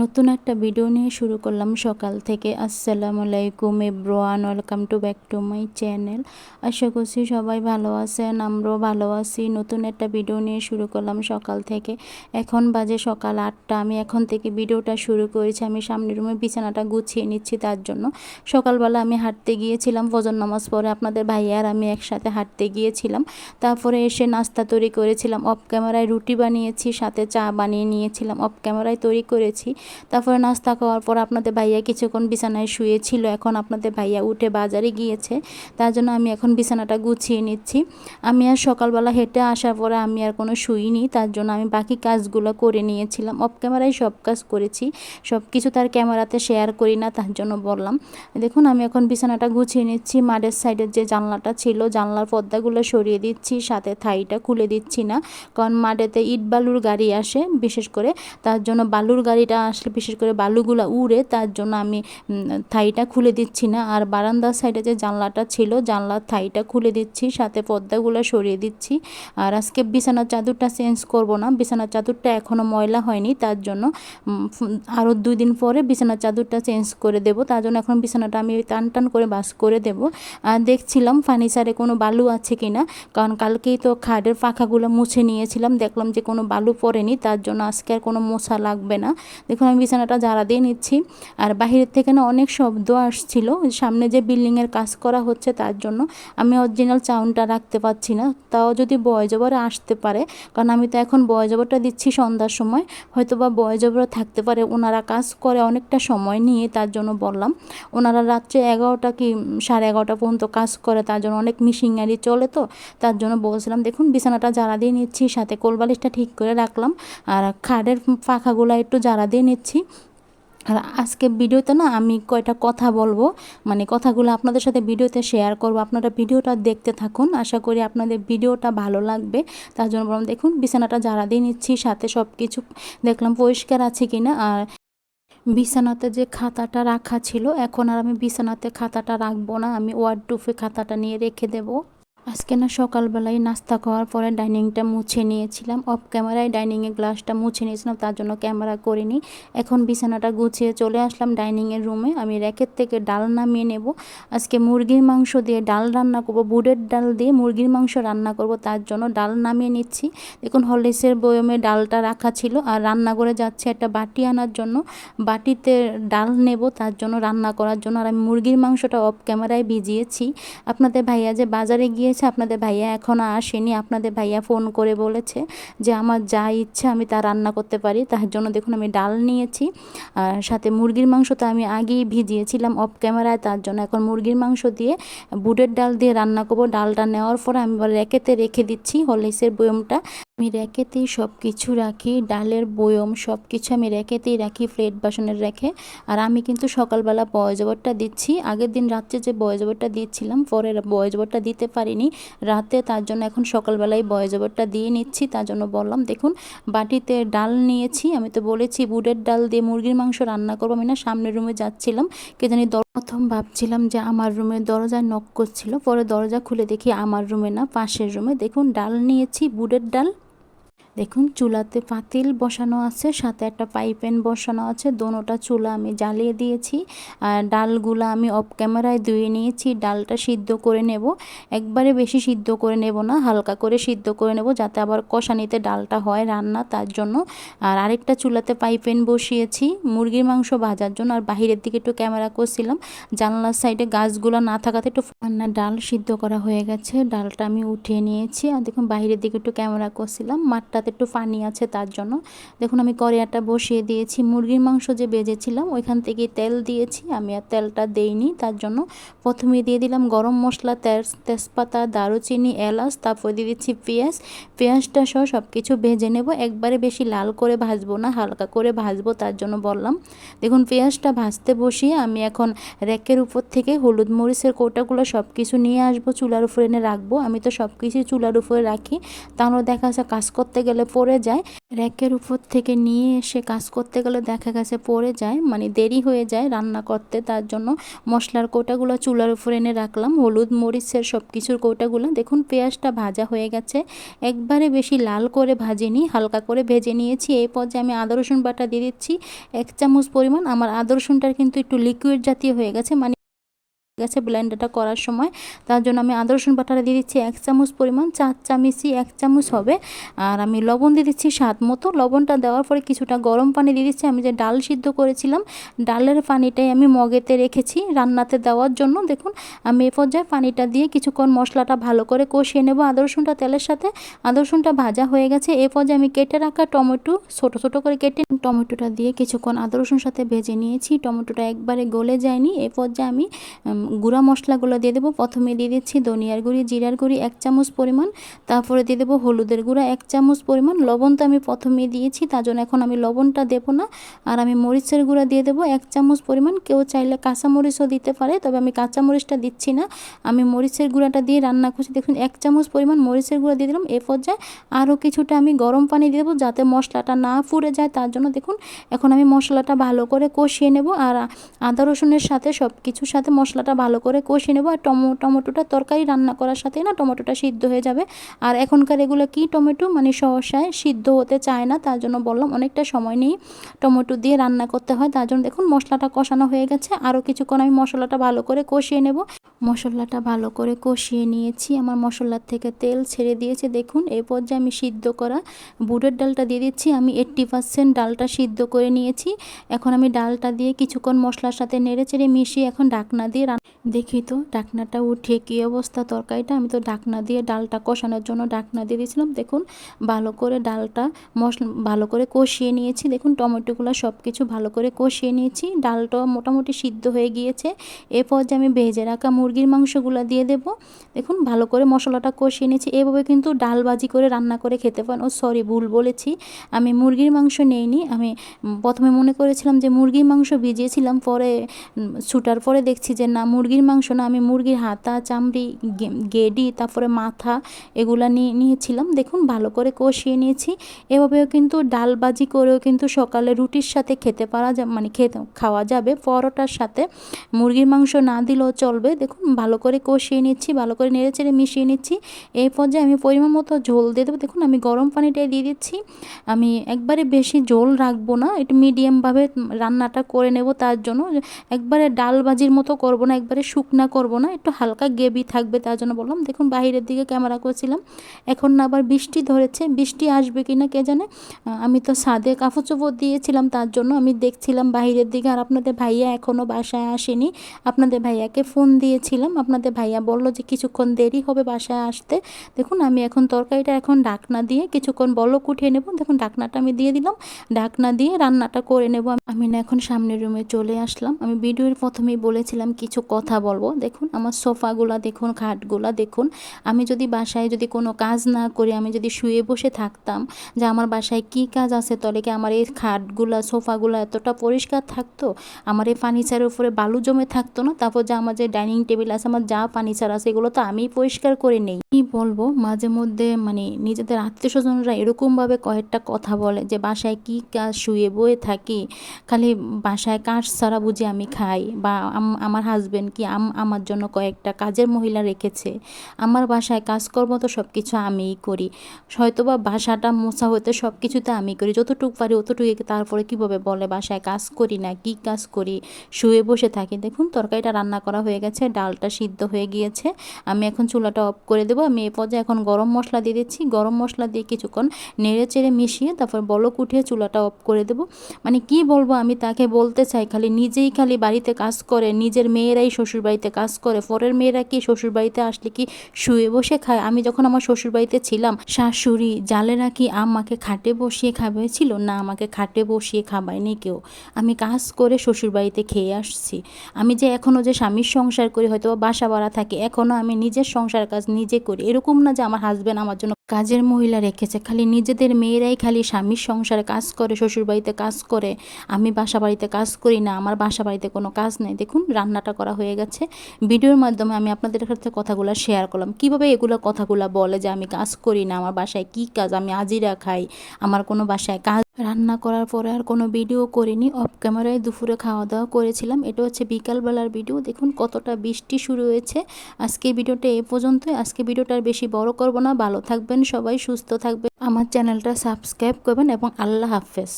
নতুন একটা ভিডিও নিয়ে শুরু করলাম সকাল থেকে। আসসালামু আলাইকুম everyone welcome to back to my channel আশা করছি সবাই ভালো আছেন, আমরাও ভালো আছি। নতুন একটা ভিডিও নিয়ে শুরু করলাম সকাল থেকে। এখন বাজে সকাল আটটা, আমি এখন থেকে ভিডিওটা শুরু করেছি। আমি সামনের রুমে বিছানাটা গুছিয়ে নিচ্ছি তার জন্য। সকালবেলা আমি হাঁটতে গিয়েছিলাম, ফজর নামাজ পরে আপনাদের ভাইয়া আর আমি একসাথে হাঁটতে গিয়েছিলাম। তারপরে এসে নাস্তা তৈরি করেছিলাম অফ ক্যামেরায় রুটি বানিয়েছি, সাথে চা বানিয়ে নিয়েছিলাম অফ ক্যামেরায় তৈরি করেছি। তারপরে নাস্তা খাওয়ার পর আপনাদের ভাইয়া কিছুক্ষণ বিছানায় শুয়েছিল এখন আপনাদের ভাইয়া উঠে বাজারে গিয়েছে। তার জন্য আমি এখন বিছানাটা গুছিয়ে নিচ্ছি। আমি আর সকালবেলা হেঁটে আসার পরে আমি আর কোনো শুইনি তার জন্য আমি বাকি কাজগুলো করে নিয়েছিলাম। অফ ক্যামেরায় সব কাজ করেছি। সব কিছু তার ক্যামেরাতে শেয়ার করি না, তার জন্য বললাম। দেখুন, আমি এখন বিছানাটা গুছিয়ে নিচ্ছি। মাঠের সাইডের যে জানলাটা ছিল, জানলার পর্দাগুলো সরিয়ে দিচ্ছি। সাথে থাইটা খুলে দিচ্ছি না, কারণ মাঠেতে ইট বালুর গাড়ি আসে, বিশেষ করে। তার জন্য বালুর গাড়িটা আসলে বিশেষ করে বালুগুলো উড়ে তার জন্য আমি থাইটা খুলে দিচ্ছি না। আর বারান্দার সাইডে যে জানলাটা ছিল, জানলার থাইটা খুলে দিচ্ছি, সাথে পর্দাগুলো সরিয়ে দিচ্ছি। আর আজকে বিছানার চাদরটা চেঞ্জ করব না। বিছানার চাদরটা এখনও ময়লা হয়নি, তার জন্য আরও দুই দিন পরে বিছানার চাদরটা চেঞ্জ করে দেব। তার জন্য এখন বিছানাটা আমি টান টান করে বাস করে দেব। আর দেখছিলাম ফার্নিচারে কোনো বালু আছে কি না কারণ কালকেই তো খাটের পাখাগুলো মুছে নিয়েছিলাম। দেখলাম যে কোনো বালু পড়েনি, তার জন্য আজকে আর কোনো মোছা লাগবে না। দেখুন আমি বিছানাটা ঝাড়া দিয়ে নিচ্ছি। আর বাহিরের থেকে না অনেক শব্দ আসছিল। সামনে যে বিল্ডিংয়ের কাজ করা হচ্ছে তার জন্য আমি অরিজিনাল চাউনটা রাখতে পারছি না। তাও যদি বয়জবরে আসতে পারে, কারণ আমি তো এখন বয়জবরটা দিচ্ছি সন্ধ্যার সময় হয়তো বা বয়জবর থাকতে পারে। ওনারা কাজ করে অনেকটা সময় নিয়ে তার জন্য বললাম। ওনারা রাত্রে এগারোটা কি সাড়ে এগারোটা পর্যন্ত কাজ করে, তার জন্য অনেক মিশিংয়ারি চলে তো, তার জন্য বলছিলাম, দেখুন, বিছানাটা জ্বালা দিয়ে নিচ্ছি, সাথে কোলবালিশটা ঠিক করে রাখলাম। আর খাটের পাখাগুলো একটু জারা দিয়ে নিচ্ছি। আর আজকে ভিডিওতে না আমি কয়টা কথা বলব মানে কথাগুলো আপনাদের সাথে ভিডিওতে শেয়ার করব। আপনারা ভিডিওটা দেখতে থাকুন। আশা করি আপনাদের ভিডিওটা ভালো লাগবে। তার জন্য বললাম দেখুন, বিছানাটা জারা দিয়ে নিচ্ছি, সাথে সব কিছু দেখলাম পরিষ্কার আছে কি না আর বিছানাতে যে খাতাটা রাখা ছিল, এখন আর আমি বিছানাতে খাতাটা রাখব না। আমি ওয়ার্ড টুফে খাতাটা নিয়ে রেখে দেবো। আজকে না সকালবেলায় নাস্তা খাওয়ার পরে ডাইনিংটা মুছে নিয়েছিলাম। অফ ক্যামেরায় ডাইনিংয়ে গ্লাসটা মুছে নিয়েছিলাম, তার জন্য ক্যামেরা করিনি। এখন বিছানাটা গুছিয়ে চলে আসলাম ডাইনিংয়ের রুমে। আমি র্যাকের থেকে ডাল নামিয়ে নেব। আজকে মুরগির মাংস দিয়ে ডাল রান্না করব, বুটের ডাল দিয়ে মুরগির মাংস রান্না করব, তার জন্য ডাল নামিয়ে নিচ্ছি। দেখুন হলিসের বয়মে ডালটা রাখা ছিল আর রান্না করে যাচ্ছে একটা বাটি আনার জন্য। বাটিতে ডাল নেব, তার জন্য রান্না করার জন্য। আর আমি মুরগির মাংসটা অফ ক্যামেরায় ভিজিয়েছি। আপনাদের ভাইয়া যে বাজারে গিয়ে হয়েছে, আপনাদের ভাইয়া এখনও আসেনি। আপনাদের ভাইয়া ফোন করে বলেছে যে, আমার যা ইচ্ছা আমি তা রান্না করতে পারি। তার জন্য দেখুন, আমি ডাল নিয়েছি, আর সাথে মুরগির মাংস তো আমি আগেই ভিজিয়েছিলাম অফ ক্যামেরায় তার জন্য এখন মুরগির মাংস দিয়ে বুটের ডাল দিয়ে রান্না করব। ডালটা নেওয়ার পর আমি রেখেতে রেখে দিচ্ছি, হলিসের বয়মটা। আমি র্যাকেতেই সব কিছু রাখি, ডালের বয়ম সব কিছু আমি র্যাকেতেই রাখি, প্লেট বাসনের রেখে। আর আমি কিন্তু সকালবেলা বয়জবরটা দিচ্ছি। আগের দিন রাত্রে যে বয়জবরটা দিচ্ছিলাম পরে বয়জবরটা দিতে পারিনি। রাতে তার জন্য এখন সকালবেলায় বয়জবরটা দিয়ে নিচ্ছি, তার জন্য বললাম, দেখুন, বাটিতে ডাল নিয়েছি, আমি তো বলেছি বুটের ডাল দিয়ে মুরগির মাংস রান্না করব। আমি না সামনের রুমে যাচ্ছিলাম কে জানি প্রথম ভাবছিলাম যে আমার রুমে দরজায় নক করছিল, পরে দরজা খুলে দেখি আমার রুমে না, পাশের রুমে। দেখুন, ডাল নিয়েছি, বুটের ডাল। দেখুন, চুলাতে পাতিল বসানো আছে, সাথে একটা পাইপেন বসানো আছে, দোনোটা চুলা আমি জ্বালিয়ে দিয়েছি। আর ডালগুলো আমি অফ ক্যামেরায় ধুয়ে নিয়েছি, ডালটা সিদ্ধ করে নেব। একবারে বেশি সিদ্ধ করে নেব না, হালকা করে সিদ্ধ করে নেব, যাতে আবার কষানিতে ডালটা হয় রান্না তার জন্য। আর আরেকটা চুলাতে পাইপেন বসিয়েছি, মুরগির মাংস ভাজার জন্য। আর বাহিরের দিকে একটু ক্যামেরা করছিলাম, জানলার সাইডে গাছগুলো না থাকাতে একটু রান্না ডাল সিদ্ধ করা হয়ে গেছে। ডালটা আমি উঠিয়ে নিয়েছি, আর দেখুন, বাহিরের দিকে একটু ক্যামেরা করছিলাম, মাঠটা কড়াইটাতে একটু পানি আছে তার জন্য। দেখুন আমি কড়াইটা বসিয়ে দিয়েছি। মুরগির মাংস যে বেজেছিলাম, ওইখান থেকে তেল দিয়েছি। আমি আর তেলটা দেইনি তার জন্য। প্রথমে দিয়ে দিলাম গরম মশলা তেজপাতা, দারুচিনি, এলাচ, তারপর দিয়ে দিচ্ছি পেঁয়াজ। পেঁয়াজটা সহ সব কিছু ভেজে নেব। একবারে বেশি লাল করে ভাজবো না, হালকা করে ভাজবো তার জন্য বললাম। দেখুন পেঁয়াজটা ভাজতে বসিয়ে আমি এখন র্যাকের উপর থেকে হলুদ মরিচের কৌটাগুলো সব কিছু নিয়ে আসব। চুলার উপরে এনে রাখব। আমি তো সব কিছুই চুলার উপরে রাখি। তাহলে দেখা যাচ্ছে কাজ করতে গেলে গেলে পড়ে যায়। র্যাকের উপর থেকে নিয়ে এসে কাজ করতে গেলে দেখা গেছে পড়ে যায় মানে দেরি হয়ে যায় রান্না করতে। তার জন্য মশলার কোটাগুলো চুলার উপর এনে রাখলাম। হলুদ, মরিচের সব কিছুর কোটাগুলো। দেখুন, পেঁয়াজটা ভাজা হয়ে গেছে। একবারে বেশি লাল করে ভাজিনি, হালকা করে ভেজে নিয়েছি। এই পর্যায়ে আমি আদা, রসুন বাটা দিয়ে দিচ্ছি। এক চামচ পরিমাণ। আমার আদা, রসুনটার কিন্তু একটু লিকুইড জাতীয় হয়ে গেছে মানে গেছে ব্লেন্ডারটা করার সময়। তার জন্য আমি আদা, রসুন দিয়ে দিচ্ছি এক চামচ পরিমাণ, চার চামিচি এক চামচ হবে। আর আমি লবণ দিয়ে দিচ্ছি স্বাদ মতো। লবণটা দেওয়ার পরে কিছুটা গরম পানি দিয়ে দিচ্ছি। আমি যে ডাল সিদ্ধ করেছিলাম, ডালের পানিটাই আমি মগেতে রেখেছি রান্নাতে দেওয়ার জন্য। দেখুন, আমি এ পর্যায়ে পানিটা দিয়ে কিছুক্ষণ মশলাটা ভালো করে কষিয়ে নেব। আদা, রসুনটা তেলের সাথে। আদা, রসুনটা ভাজা হয়ে গেছে। এ পর্যায়ে আমি কেটে রাখা টমেটো, ছোটো ছোটো করে কেটে টমেটোটা দিয়ে কিছুক্ষণ আদা রসুন সাথে ভেজে নিয়েছি। টমেটোটা একবারে গলে যায়নি। এ পর্যায়ে আমি গুঁড়া মশলাগুলো দিয়ে দেবো। প্রথমে দিয়ে দিচ্ছি ধনিয়ার গুঁড়ি, জিরার গুঁড়ি এক চামচ পরিমাণ। তারপরে দিয়ে দেবো হলুদের গুঁড়া এক চামচ পরিমাণ। লবণ তো আমি প্রথমে দিয়েছি, তার জন্য এখন আমি লবণটা দেবো না। আর আমি মরিচের গুঁড়া দিয়ে দেবো এক চামচ পরিমাণ। কেউ চাইলে কাঁচামরিচও দিতে পারে, তবে আমি কাঁচামরিচটা দিচ্ছি না। আমি মরিচের গুঁড়াটা দিয়ে রান্না করছি। দেখুন, এক চামচ পরিমাণ মরিচের গুঁড়া দিয়ে দিলাম। এ পর্যায়ে আরও কিছুটা আমি গরম পানি দিয়ে দেবো যাতে মশলাটা না পুড়ে যায়। তার জন্য দেখুন, এখন আমি মশলাটা ভালো করে কষিয়ে নেব। আর আদা রসুনের সাথে সব কিছুর সাথে মশলাটা ভালো করে কষিয়ে নেব। আর টমো, টমেটোটা তরকারি রান্না করার সাথে না টমেটোটা সিদ্ধ হয়ে যাবে। আর এখনকার এগুলো কি টমেটো? মানে সহসায় সিদ্ধ হতে চায় না, তার জন্য বললাম অনেকটা সময় নেই টমেটো দিয়ে রান্না করতে হয়। তার জন্য দেখুন মশলাটা কষানো হয়ে গেছে। আরও কিছুক্ষণ আমি মশলাটা ভালো করে কষিয়ে নেব। মশলাটা ভালো করে কষিয়ে নিয়েছি। আমার মশলার থেকে তেল ছেড়ে দিয়েছে। দেখুন এই পর্যায়ে আমি সিদ্ধ করা বুটের ডালটা দিয়ে দিচ্ছি। আমি এইট্টি পার্সেন্ট ডালটা সিদ্ধ করে নিয়েছি। এখন আমি ডালটা দিয়ে কিছুক্ষণ মশলার সাথে নেড়ে চেড়ে মিশিয়ে এখন ডাকনা দিয়ে দেখি তো ডাকনাটা উঠে কী অবস্থা তরকারিটা? আমি তো ডাকনা দিয়ে ডালটা কষানোর জন্য ডাকনা দিয়ে দিয়েছিলাম। দেখুন, ভালো করে ডালটা মশলা ভালো করে কষিয়ে নিয়েছি। দেখুন, টমেটোগুলো সব কিছু ভালো করে কষিয়ে নিয়েছি। ডালটা মোটামুটি সিদ্ধ হয়ে গিয়েছে। এরপর যে আমি ভেজে রাখা মুরগির মাংসগুলো দিয়ে দেব। দেখুন, ভালো করে মশলাটা কষিয়ে নিয়েছি। এভাবে কিন্তু ডাল বাজি করে রান্না করে খেতে পারেন ও, সরি, ভুল বলেছি। আমি মুরগির মাংস নেইনি। আমি প্রথমে মনে করেছিলাম যে মুরগির মাংস ভিজিয়েছিলাম, পরে ছুটার পরে দেখছি যে না, মুরগির মাংস না, আমি মুরগির হাতা, চামড়ি গেডি, তারপরে মাথা এগুলা নিয়ে, নিয়েছিলাম। দেখুন, ভালো করে কষিয়ে নিয়েছি। এভাবেও কিন্তু ডালবাজি করেও কিন্তু সকালে রুটির সাথে খেতে পারা যা মানে খেতে, খাওয়া যাবে। পরোটার সাথে মুরগির মাংস না দিলেও চলবে। দেখুন ভালো করে কষিয়ে নিচ্ছি, ভালো করে নেড়ে চেড়ে মিশিয়ে নিচ্ছি। এই পর্যায়ে আমি পরিমাণ মতো ঝোল দিয়ে দেবো। দেখুন, আমি গরম পানিটাই দিয়ে দিচ্ছি। আমি একবারে বেশি ঝোল রাখব না, একটু মিডিয়ামভাবে রান্নাটা করে নেব তার জন্য। একবারে ডালবাজির মতো করব না, একবারে শুকনা করব না, একটু হালকা গেবি থাকবে তার জন্য বললাম। দেখুন, বাহিরের দিকে ক্যামেরা করছিলাম। এখন না আবার বৃষ্টি ধরেছে, বৃষ্টি আসবে কি না কে জানে। আমি তো সাদে কাপড় চোপড় দিয়েছিলাম তার জন্য। আমি দেখছিলাম বাহিরের দিকে আর আপনাদের ভাইয়া এখনও বাসায় আসেনি। আপনাদের ভাইয়াকে ফোন দিয়েছিলাম আপনাদের ভাইয়া বলল যে কিছুক্ষণ দেরি হবে বাসায় আসতে। দেখুন, আমি এখন তরকারিটা এখন ডাকনা দিয়ে কিছুক্ষণ বলক কুঠিয়ে নেব। দেখুন ডাকনাটা আমি দিয়ে দিলাম। ডাকনা দিয়ে রান্নাটা করে নেব। আমি না এখন সামনের রুমে চলে আসলাম। আমি ভিডিওর প্রথমেই বলেছিলাম কিছু কথা বলব। দেখুন, আমার সোফাগুলা দেখুন, খাটগুলা দেখুন। আমি যদি বাসায় যদি কোনো কাজ না করে, আমি যদি শুয়ে বসে থাকতাম যে আমার বাসায় কি কাজ আছে, তাহলে কি আমার এই খাটগুলা, সোফাগুলা এতটা পরিষ্কার থাকতো? আমার এই ফার্নিচারের উপরে বালু জমে থাকতো না? তারপর যে আমার যে ডাইনিং টেবিল আছে, আমার যা ফার্নিচার আছে, এগুলো তো আমি পরিষ্কার করে নেই। কি বলব? মাঝে মধ্যে মানে নিজেদের আত্মীয় স্বজনরা এরকমভাবে কয়েকটা কথা বলে যে, বাসায় কি কাজ শুয়ে বয়ে থাকি? খালি বাসায় কাজ ছাড়া বুঝি আমি খাই। বা আমার হাজব্যান্ড কি আমার জন্য কয়েকটা কাজের মহিলা রেখেছে? আমার বাসায় কাজকর্ম তো সব কিছু আমিই করি। হয়তো বা বাসাটা মোছা হতে সব কিছুতে আমি করি। যতটুকু পারি অতটুকু তারপরে কীভাবে বলে বাসায় কাজ করি না, কী কাজ করি? শুয়ে বসে থাকি। দেখুন, তরকারিটা রান্না করা হয়ে গেছে ডালটা সিদ্ধ হয়ে গিয়েছে। আমি এখন চুলাটা অফ করে দেবো। আমি এ পর্যায়ে এখন গরম মশলা দিয়ে দিচ্ছি। গরম মশলা দিয়ে কিছুক্ষণ নেড়ে চেড়ে মিশিয়ে তারপর বলক উঠিয়ে চুলাটা অফ করে দেবো। মানে কি বলব আমি তাকে বলতে চাই, খালি নিজেই খালি বাড়িতে কাজ করে, নিজের মেয়েরাই শ্বশুর বাড়িতে কাজ করে, পরের মেয়েরা কি শ্বশুরবাড়িতে আসলে কি শুয়ে বসে খায়? আমি যখন আমার শ্বশুরবাড়িতে ছিলাম, শাশুড়ি জালেরা কি আমাকে খাটে বসিয়ে খাবাইছিল না, আমাকে খাটে বসিয়ে খাবায়নি কেউ। আমি কাজ করে শ্বশুরবাড়িতে খেয়ে আসছি। আমি যে এখনও যে স্বামীর সংসার করি হয়তো বাসা ভাড়া থাকে এখনও আমি নিজের সংসার কাজ নিজে করি। এরকম না যে আমার হাজব্যান্ড আমার জন্য কাজের মহিলা রেখেছে। খালি নিজেদের মেয়েরাই খালি স্বামীর সংসারে কাজ করে, শ্বশুরবাড়িতে কাজ করে, আমি বাসা বাড়িতে কাজ করি না, আমার বাসা বাড়িতে কোনো কাজ নেই। দেখুন, রান্নাটা করা হয়ে গেছে। ভিডিওর মাধ্যমে আমি আপনাদের সাথে কথাগুলো শেয়ার করলাম। কীভাবে এগুলো কথাগুলো বলে যে আমি কাজ করি না, আমার বাসায় কি কাজ, আমি আজিরা খাই, আমার কোনো বাসায় কাজ রান্না করার পরে আর কোনো ভিডিও করিনি। অফ ক্যামেরায় দুপুরে খাওয়া দাওয়া করেছিলাম। এটা হচ্ছে বিকালবেলার ভিডিও দেখুন কতটা বৃষ্টি শুরু হয়েছে। আজকে ভিডিওটা এ পর্যন্তই। আজকে ভিডিওটা আর বেশি বড় করব না। ভালো থাকবেন সবাই সুস্থ থাকবেন। আমার চ্যানেলটা সাবস্ক্রাইব করবেন এবং আল্লাহ হাফেজ।